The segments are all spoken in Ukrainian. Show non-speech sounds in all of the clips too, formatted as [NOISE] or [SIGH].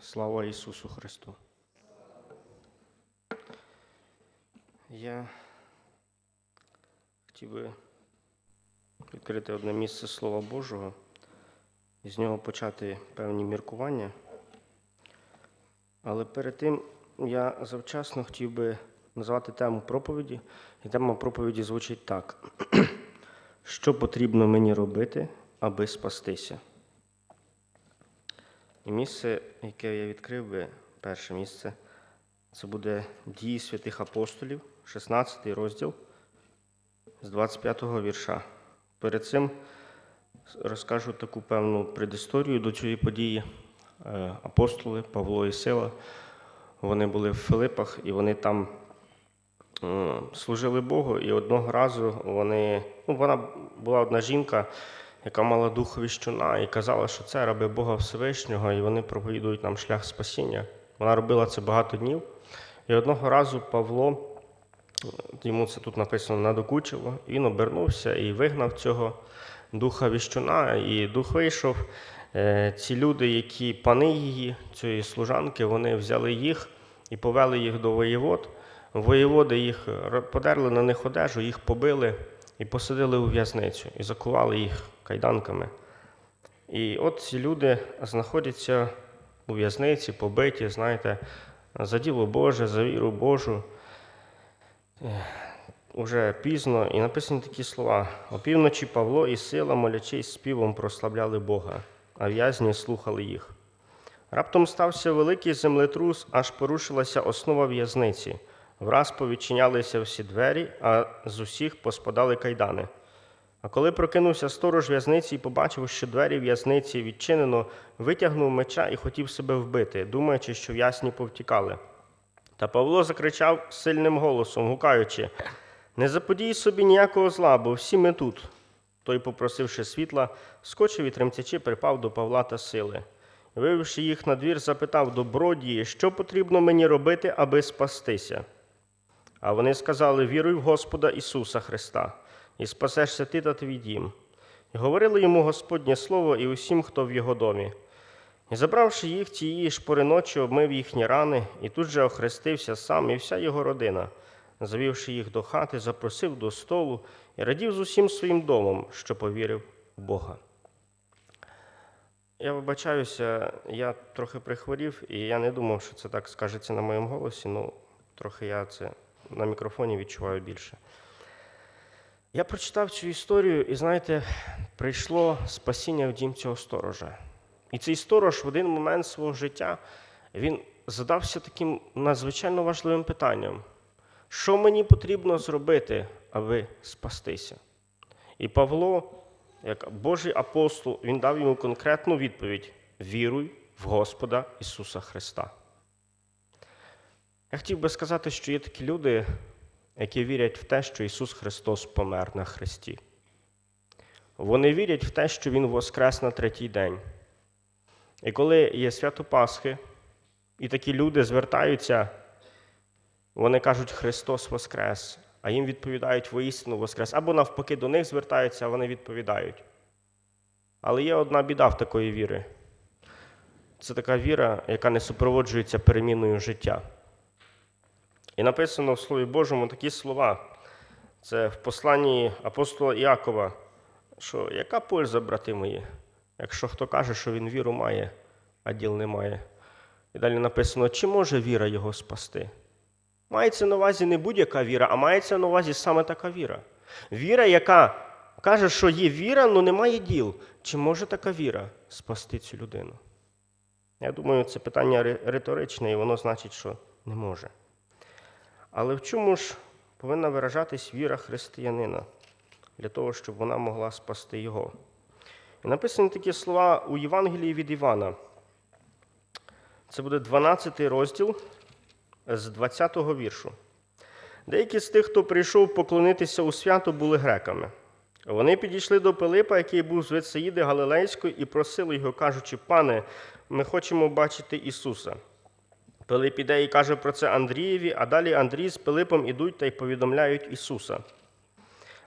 Слава Ісусу Христу. Я хотів би відкрити одне місце Слова Божого і з нього почати певні міркування. Але перед тим я завчасно хотів би назвати тему проповіді, і тема проповіді звучить так: [CLEARS THROAT] Що потрібно мені робити, аби спастися? І місце, яке я відкрив би, перше місце, це буде дії святих апостолів, 16 розділ з 25 го вірша. Перед цим розкажу таку певну предісторію до цієї події. Е, Апостоли Павло і Сила, вони були в Филипах і вони там е, служили Богу. І одного разу вони, ну, вона була одна жінка, яка мала дух віщуна і казала, що це раби Бога Всевишнього, і вони проповідують нам шлях спасіння. Вона робила це багато днів. І одного разу Павло, йому це тут написано надокучило, він обернувся і вигнав цього духа віщуна, і дух вийшов. Е, Ці люди, які пани її, цієї служанки, вони взяли їх і повели їх до воєвод. Воєводи їх ро- подерли на них одежу, їх побили і посадили у в'язницю, і закували їх кайданками. І от ці люди знаходяться у в'язниці, побиті, знаєте, за діло Боже, за віру Божу. Уже пізно, і написані такі слова: опівночі Павло і сила, молячись співом, прославляли Бога, а в'язні слухали їх. Раптом стався великий землетрус, аж порушилася основа в'язниці. Враз повідчинялися всі двері, а з усіх поспадали кайдани. А коли прокинувся сторож в'язниці і побачив, що двері в'язниці відчинено, витягнув меча і хотів себе вбити, думаючи, що в'язні повтікали. Та Павло закричав сильним голосом, гукаючи: Не заподій собі ніякого зла, бо всі ми тут. Той, попросивши світла, скочив і тремтячи, припав до Павла та сили. Вивівши їх на двір, запитав добродії, що потрібно мені робити, аби спастися. А вони сказали: Віруй в Господа Ісуса Христа, і спасешся ти та твій дім. І говорили йому Господнє Слово і усім, хто в його домі. І забравши їх тієї ж пори ночі, обмив їхні рани, і тут же охрестився сам і вся його родина. Завівши їх до хати, запросив до столу і радів з усім своїм домом, що повірив в Бога. Я вибачаюся, я трохи прихворів, і я не думав, що це так скажеться на моєму голосі, ну трохи я це на мікрофоні відчуваю більше. Я прочитав цю історію, і знаєте, прийшло спасіння в дім цього сторожа. І цей сторож в один момент свого життя він задався таким надзвичайно важливим питанням: що мені потрібно зробити, аби спастися? І Павло, як Божий апостол, він дав йому конкретну відповідь: віруй в Господа Ісуса Христа. Я хотів би сказати, що є такі люди, які вірять в те, що Ісус Христос помер на Христі. Вони вірять в те, що Він воскрес на третій день. І коли є свято Пасхи, і такі люди звертаються, вони кажуть, Христос Воскрес, а їм відповідають воістину Воскрес. Або навпаки до них звертаються, а вони відповідають. Але є одна біда в такої віри. Це така віра, яка не супроводжується переміною життя. І написано в Слові Божому такі слова. Це в посланні апостола Іакова, що яка польза, брати мої, якщо хто каже, що він віру має, а діл не має. І далі написано, чи може віра його спасти? Мається на увазі не будь-яка віра, а мається на увазі саме така віра. Віра, яка каже, що є віра, але немає діл. Чи може така віра спасти цю людину? Я думаю, це питання риторичне, і воно значить, що не може. Але в чому ж повинна виражатись віра християнина для того, щоб вона могла спасти його? І написані такі слова у Євангелії від Івана. Це буде 12 розділ з 20 го віршу. Деякі з тих, хто прийшов поклонитися у свято, були греками. Вони підійшли до Пилипа, який був з Вецеїди Галилейської, і просили його, кажучи: Пане, ми хочемо бачити Ісуса. Пилип іде і каже про це Андрієві, а далі Андрій з Пилипом ідуть та й повідомляють Ісуса.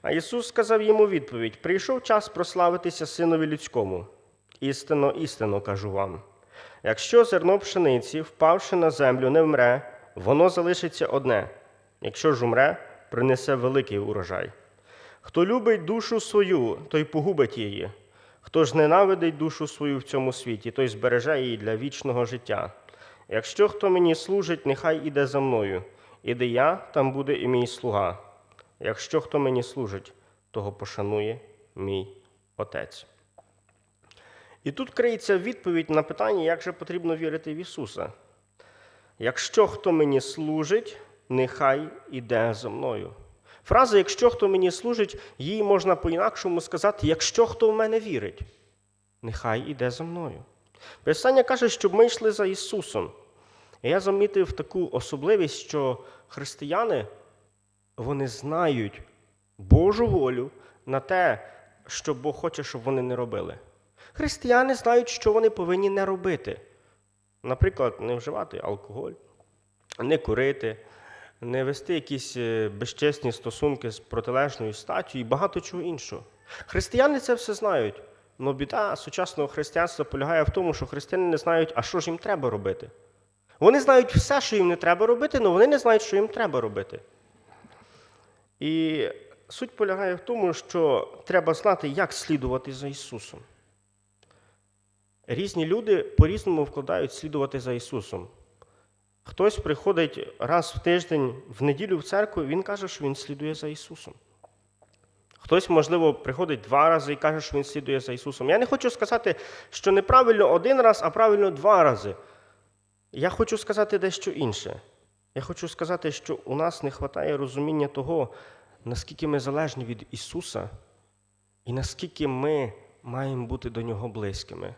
А Ісус сказав йому відповідь: прийшов час прославитися Синові людському. Істинно, істинно кажу вам. Якщо зерно пшениці, впавши на землю, не вмре, воно залишиться одне. Якщо ж умре, принесе великий урожай. Хто любить душу свою, той погубить її. Хто ж ненавидить душу свою в цьому світі, той збереже її для вічного життя. Якщо хто мені служить, нехай іде за мною, і де я, там буде і мій слуга. Якщо хто мені служить, того пошанує мій Отець. І тут криється відповідь на питання, як же потрібно вірити в Ісуса. Якщо хто мені служить, нехай іде за мною. Фраза Якщо хто мені служить, її можна по-інакшому сказати, якщо хто в мене вірить, нехай іде за мною. Писання каже, щоб ми йшли за Ісусом. І я замітив таку особливість, що християни вони знають Божу волю на те, що Бог хоче, щоб вони не робили. Християни знають, що вони повинні не робити. Наприклад, не вживати алкоголь, не курити, не вести якісь е, безчесні стосунки з протилежною статтю і багато чого іншого. Християни це все знають. Але біда сучасного християнства полягає в тому, що християни не знають, а що ж їм треба робити. Вони знають все, що їм не треба робити, але вони не знають, що їм треба робити. І суть полягає в тому, що треба знати, як слідувати за Ісусом. Різні люди по-різному вкладають слідувати за Ісусом. Хтось приходить раз в тиждень в неділю в церкву, він каже, що він слідує за Ісусом. Хтось, можливо, приходить два рази і каже, що він слідує за Ісусом. Я не хочу сказати, що неправильно один раз, а правильно два рази. Я хочу сказати дещо інше. Я хочу сказати, що у нас не вистачає розуміння того, наскільки ми залежні від Ісуса і наскільки ми маємо бути до Нього близькими.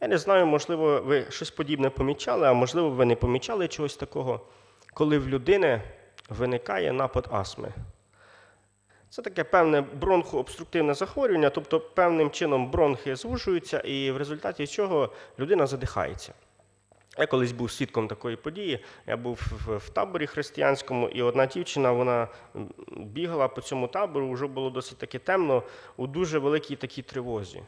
Я не знаю, можливо, ви щось подібне помічали, а можливо, ви не помічали чогось такого, коли в людини виникає напад астми. Це таке певне бронхообструктивне захворювання, тобто певним чином бронхи звужуються, і в результаті чого людина задихається. Я колись був свідком такої події. Я був в, таборі християнському, і одна дівчина вона бігала по цьому табору, вже було досить таки темно, у дуже великій такій тривозі.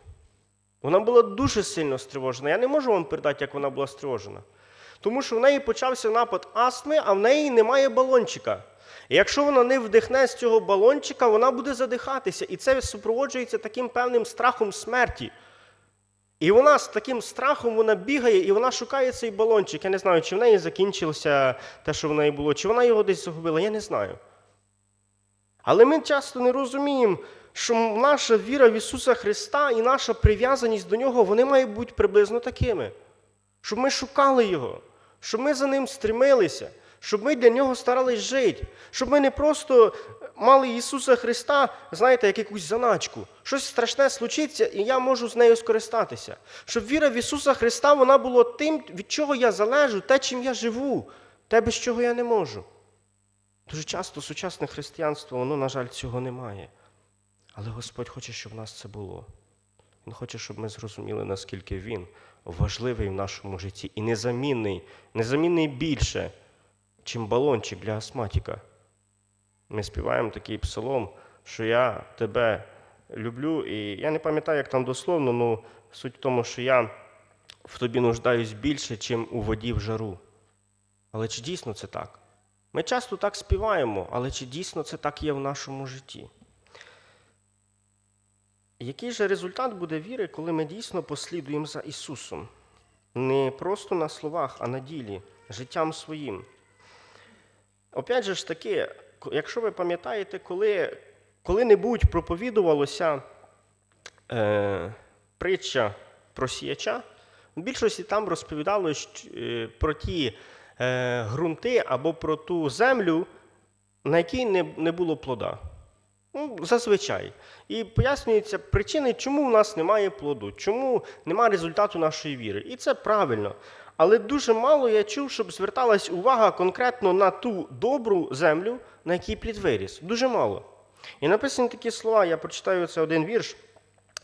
Вона була дуже сильно стривожена. Я не можу вам передати, як вона була стривожена. Тому що в неї почався напад астми, а в неї немає балончика. І якщо вона не вдихне з цього балончика, вона буде задихатися. І це супроводжується таким певним страхом смерті. І вона з таким страхом вона бігає і вона шукає цей балончик. Я не знаю, чи в неї закінчилося те, що в неї було, чи вона його десь загубила, я не знаю. Але ми часто не розуміємо, що наша віра в Ісуса Христа і наша прив'язаність до Нього, вони мають бути приблизно такими. Щоб ми шукали Його, щоб ми за Ним стремилися, щоб ми для Нього старались жити, щоб ми не просто мали Ісуса Христа, знаєте, як якусь заначку. Щось страшне случиться, і я можу з нею скористатися. Щоб віра в Ісуса Христа вона була тим, від чого я залежу, те, чим я живу, те, без чого я не можу. Дуже часто сучасне християнство, воно, на жаль, цього не має. Але Господь хоче, щоб в нас це було. Він хоче, щоб ми зрозуміли, наскільки Він важливий в нашому житті і незамінний, незамінний більше, чим балончик для астматика. Ми співаємо такий псалом, що я тебе люблю, і я не пам'ятаю, як там дословно, але суть в тому, що я в тобі нуждаюсь більше, чим у воді в жару. Але чи дійсно це так? Ми часто так співаємо, але чи дійсно це так є в нашому житті? Який же результат буде віри, коли ми дійсно послідуємо за Ісусом? Не просто на словах, а на ділі, життям своїм. Опять же ж таки, якщо ви пам'ятаєте, коли коли-небудь проповідувалося е, притча про сіяча, в більшості там розповідало е, про ті е, ґрунти або про ту землю, на якій не, не було плода. Ну, зазвичай. І пояснюються причини, чому в нас немає плоду, чому немає результату нашої віри. І це правильно. Але дуже мало я чув, щоб зверталась увага конкретно на ту добру землю, на якій плід виріс. Дуже мало. І написані такі слова, я прочитаю це один вірш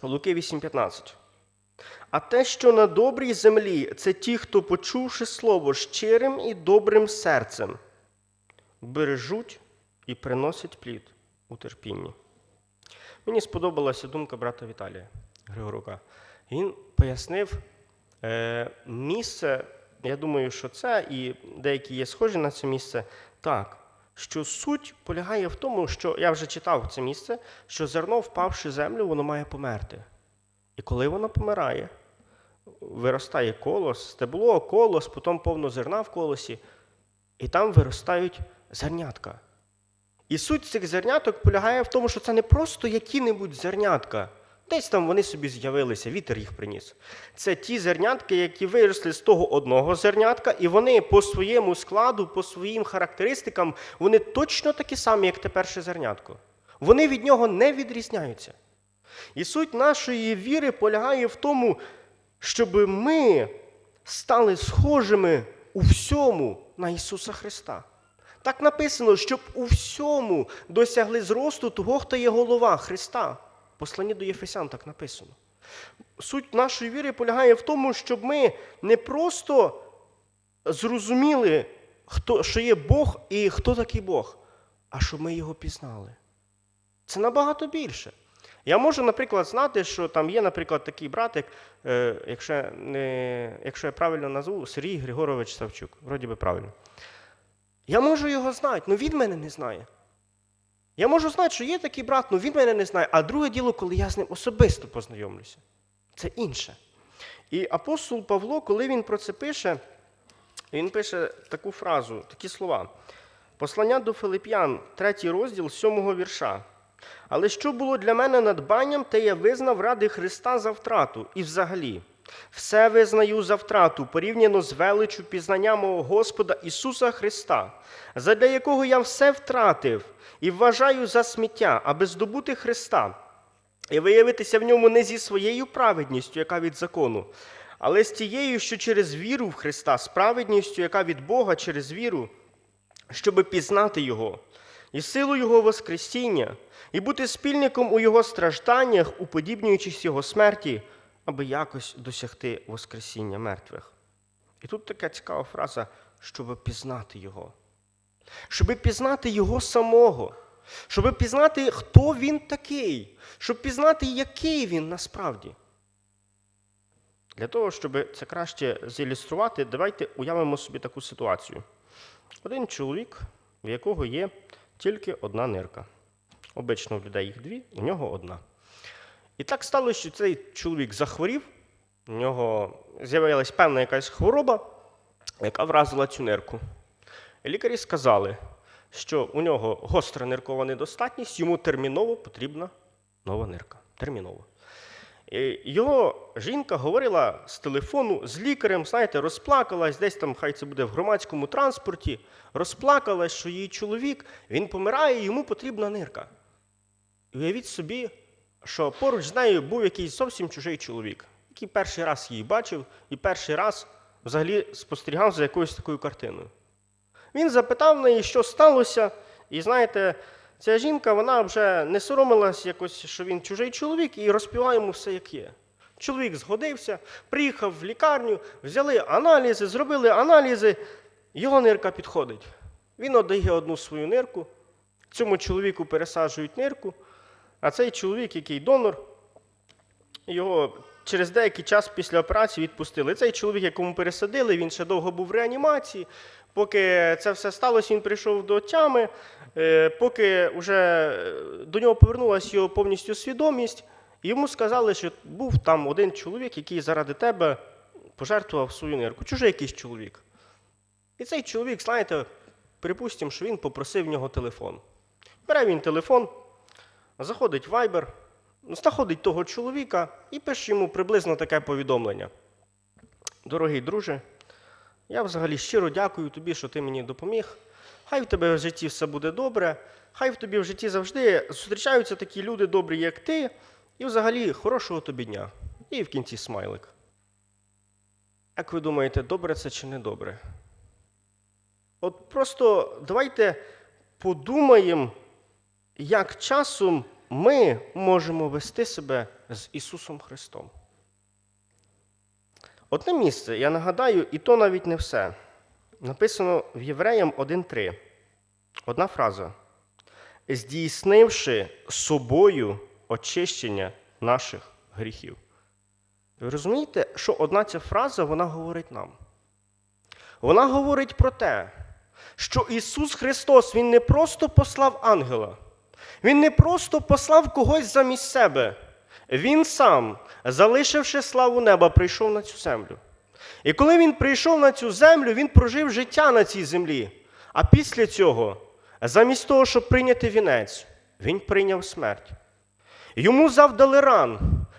Луки 8,15. А те, що на добрій землі, це ті, хто, почувши слово щирим і добрим серцем, бережуть і приносять плід у терпінні. Мені сподобалася думка брата Віталія Григорука. Він пояснив, Е, місце, я думаю, що це, і деякі є схожі на це місце, так, що суть полягає в тому, що я вже читав це місце, що зерно, впавши в землю, воно має померти. І коли воно помирає, виростає колос, стебло, колос, потім повно зерна в колосі, і там виростають зернятка. І суть цих зерняток полягає в тому, що це не просто які-небудь зернятка. Десь там вони собі з'явилися, вітер їх приніс. Це ті зернятки, які виросли з того одного зернятка, і вони по своєму складу, по своїм характеристикам, вони точно такі самі, як те перше зернятко. Вони від нього не відрізняються. І суть нашої віри полягає в тому, щоб ми стали схожими у всьому на Ісуса Христа. Так написано, щоб у всьому досягли зросту того, хто є голова Христа. В Посланні до Єфесян так написано. Суть нашої віри полягає в тому, щоб ми не просто зрозуміли, хто, що є Бог і хто такий Бог, а щоб ми його пізнали. Це набагато більше. Я можу, наприклад, знати, що там є, наприклад, такий братик, е, якщо, не, якщо я правильно назву, Сергій Григорович Савчук. Вроді би правильно. Я можу його знати, але він мене не знає. Я можу знати, що є такий брат, але він мене не знає. А друге діло, коли я з ним особисто познайомлюся. Це інше. І апостол Павло, коли він про це пише, він пише таку фразу, такі слова. Послання до Филип'ян, третій розділ, сьомого вірша. Але що було для мене надбанням, те я визнав ради Христа за втрату. І взагалі, все визнаю за втрату, порівняно з величу пізнання мого Господа Ісуса Христа, задля якого я все втратив і вважаю за сміття, аби здобути Христа і виявитися в ньому не зі своєю праведністю, яка від закону, але з тією, що через віру в Христа, з праведністю, яка від Бога через віру, щоби пізнати Його, і силу Його Воскресіння, і бути спільником у Його стражданнях, уподібнюючись Його смерті, аби якось досягти Воскресіння мертвих. І тут така цікава фраза, щоб пізнати Його. Щоб пізнати Його самого, щоб пізнати, хто він такий, щоб пізнати, який він насправді. Для того, щоб це краще зілюструвати, давайте уявимо собі таку ситуацію. Один чоловік, в якого є тільки одна нирка. Обично у людей їх дві, у нього одна. І так сталося, що цей чоловік захворів, у нього з'явилась певна якась хвороба, яка вразила цю нирку. Лікарі сказали, що у нього гостра ниркова недостатність, йому терміново потрібна нова нирка. Терміново. Його жінка говорила з телефону з лікарем, знаєте, розплакалась, десь там, хай це буде в громадському транспорті, розплакалась, що її чоловік він помирає, йому потрібна нирка. Уявіть собі, що поруч з нею був якийсь зовсім чужий чоловік, який перший раз її бачив і перший раз взагалі спостерігав за якоюсь такою картиною. Він запитав неї, що сталося, і знаєте, ця жінка вона вже не соромилась якось, що він чужий чоловік, і розповіла йому все, як є. Чоловік згодився, приїхав в лікарню, взяли аналізи, зробили аналізи, його нирка підходить. Він віддає одну свою нирку, цьому чоловіку пересаджують нирку, а цей чоловік, який донор, його через деякий час після операції відпустили. Цей чоловік, якому пересадили, він ще довго був в реанімації. Поки це все сталося, він прийшов до тями. Е, Поки вже до нього повернулася його повністю свідомість, йому сказали, що був там один чоловік, який заради тебе пожертвував свою нирку. Чужий якийсь чоловік. І цей чоловік, знаєте, припустимо, що він попросив в нього телефон. Бере він телефон, заходить Viber, знаходить того чоловіка і пише йому приблизно таке повідомлення. Дорогий друже, я взагалі щиро дякую тобі, що ти мені допоміг. Хай в тебе в житті все буде добре, хай в тобі в житті завжди зустрічаються такі люди добрі, як ти, і взагалі хорошого тобі дня. І в кінці смайлик. Як ви думаєте, добре це чи не добре? От просто давайте подумаємо, як часом ми можемо вести себе з Ісусом Христом. Одне місце, я нагадаю, і то навіть не все. Написано в Євреям 1.3. Одна фраза. Здійснивши собою очищення наших гріхів. Ви розумієте, що одна ця фраза вона говорить нам? Вона говорить про те, що Ісус Христос Він не просто послав ангела, Він не просто послав когось замість себе. Він сам, залишивши славу неба, прийшов на цю землю. І коли він прийшов на цю землю, він прожив життя на цій землі. А після цього, замість того, щоб прийняти вінець, він прийняв смерть. Йому завдали ран,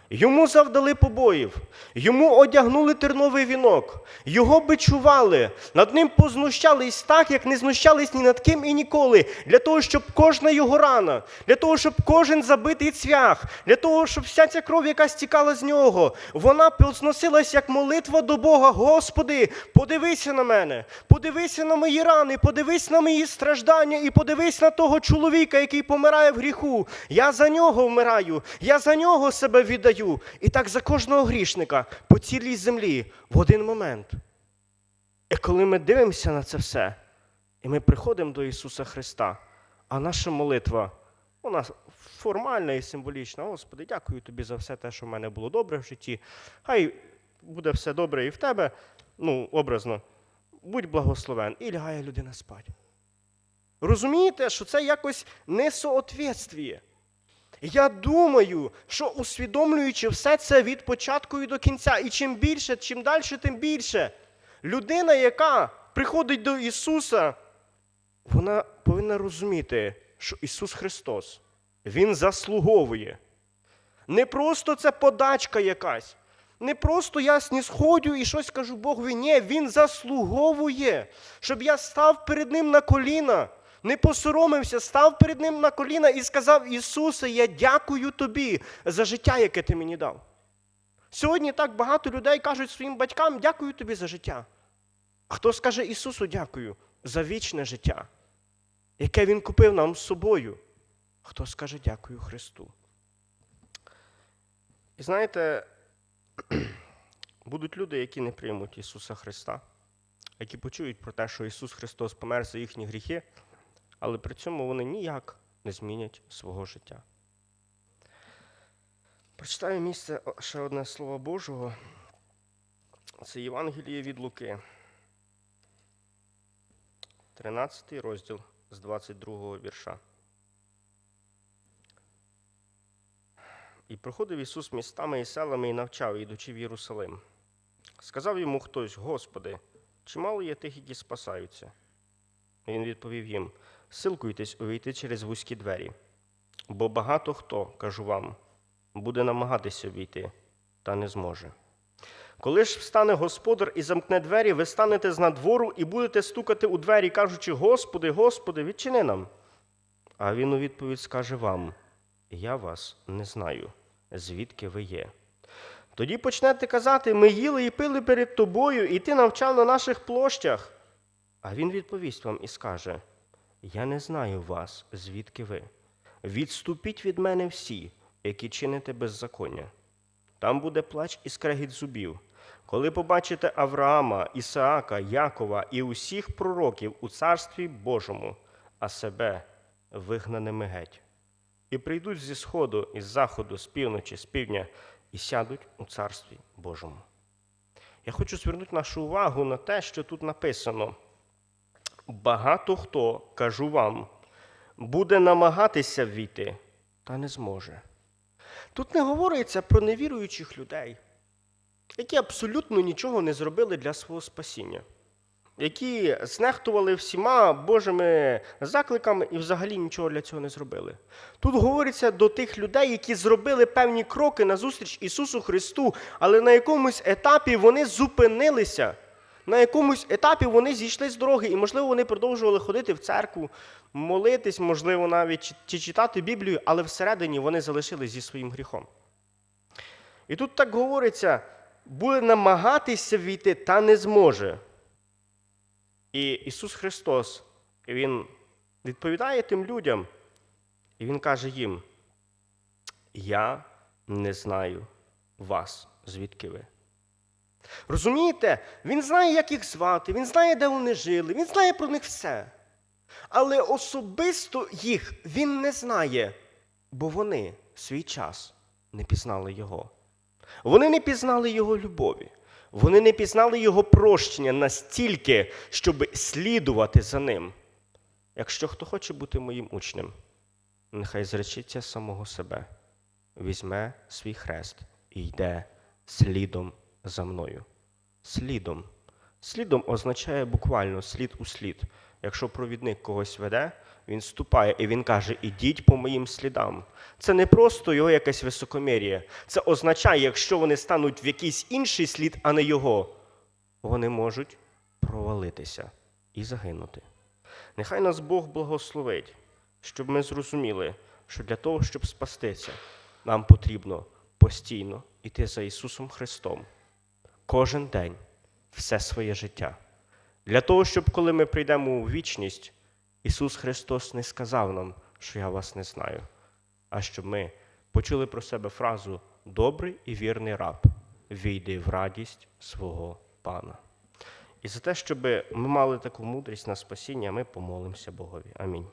йому завдали побоїв, йому одягнули терновий вінок, його бичували, над ним познущались так, як не знущались ні над ким і ніколи, для того, щоб кожна його рана, для того, щоб кожен забитий цвях, для того, щоб вся ця кров, яка стікала з нього, вона позносилась як молитва до Бога. Господи, подивися на мене, подивися на мої рани, подивись на мої страждання і подивись на того чоловіка, який помирає в гріху. Я за нього вмираю, я за нього себе віддаю. І так за кожного грішника по цілій землі в один момент. І коли ми дивимося на це все, і ми приходимо до Ісуса Христа, а наша молитва, вона формальна і символічна. Господи, дякую тобі за все те, що в мене було добре в житті. Хай буде все добре і в тебе, ну, образно, будь благословен. І лягає людина спать. Розумієте, що це якось несоответствіє. Я думаю, що усвідомлюючи все це від початку і до кінця, і чим більше, чим далі, тим більше. Людина, яка приходить до Ісуса, вона повинна розуміти, що Ісус Христос, Він заслуговує. Не просто це подачка якась. Не просто я снісходю і щось кажу Богові. Ні, Він заслуговує, щоб я став перед Ним на коліна, не посоромився, став перед Ним на коліна і сказав: Ісусе, я дякую тобі за життя, яке ти мені дав. Сьогодні так багато людей кажуть своїм батькам, дякую тобі за життя. А хто скаже Ісусу дякую за вічне життя, яке Він купив нам з собою? Хто скаже дякую Христу? І знаєте, [CLEARS THROAT] будуть люди, які не приймуть Ісуса Христа, які почують про те, що Ісус Христос помер за їхні гріхи, але при цьому вони ніяк не змінять свого життя. Прочитаю місце ще одне слово Божого. Це Євангеліє від Луки. 13 розділ з 22 вірша. І проходив Ісус містами і селами і навчав, ідучи в Єрусалим. Сказав йому хтось: Господи, чимало є тих, які спасаються. Він відповів їм: Силкуйтесь увійти через вузькі двері, бо багато хто, кажу вам, буде намагатися увійти, та не зможе. Коли ж встане господар і замкне двері, ви станете з надвору і будете стукати у двері, кажучи: Господи, Господи, відчини нам. А він у відповідь скаже вам: Я вас не знаю, звідки ви є. Тоді почнете казати: Ми їли і пили перед тобою, і ти навчав на наших площах. А він відповість вам і скаже: Я не знаю вас, звідки ви. Відступіть від мене всі, які чините беззаконня. Там буде плач і скрегіт зубів. Коли побачите Авраама, Ісаака, Якова і усіх пророків у царстві Божому, а себе вигнаними геть. І прийдуть зі сходу, із заходу, з півночі, з півдня, і сядуть у царстві Божому. Я хочу звернути нашу увагу на те, що тут написано. Багато хто, кажу вам, буде намагатися війти, та не зможе. Тут не говориться про невіруючих людей, які абсолютно нічого не зробили для свого спасіння, які знехтували всіма Божими закликами і взагалі нічого для цього не зробили. Тут говориться до тих людей, які зробили певні кроки назустріч Ісусу Христу, але на якомусь етапі вони зупинилися. На якомусь етапі вони зійшли з дороги, і, можливо, вони продовжували ходити в церкву, молитись, можливо, навіть чи- чи читати Біблію, але всередині вони залишились зі своїм гріхом. І тут так говориться: буде намагатися війти, та не зможе. І Ісус Христос, Він відповідає тим людям, і Він каже їм: Я не знаю вас, звідки ви. Розумієте, він знає, як їх звати, він знає, де вони жили, він знає про них все. Але особисто їх він не знає, бо вони в свій час не пізнали його. Вони не пізнали Його любові. Вони не пізнали Його прощення настільки, щоб слідувати за ним. Якщо хто хоче бути моїм учнем, нехай зречиться самого себе, візьме свій хрест і йде слідом за мною. Слідом. Слідом означає буквально слід у слід. Якщо провідник когось веде, він ступає і він каже: Ідіть по моїм слідам. Це не просто його якесь високомір'я. Це означає, якщо вони стануть в якийсь інший слід, а не його, вони можуть провалитися і загинути. Нехай нас Бог благословить, щоб ми зрозуміли, що для того, щоб спастися, нам потрібно постійно йти за Ісусом Христом кожен день, все своє життя. Для того, щоб коли ми прийдемо у вічність, Ісус Христос не сказав нам, що я вас не знаю, а щоб ми почули про себе фразу Добрий і вірний раб, війди в радість свого Пана. І за те, щоб ми мали таку мудрість на спасіння, ми помолимося Богові. Амінь.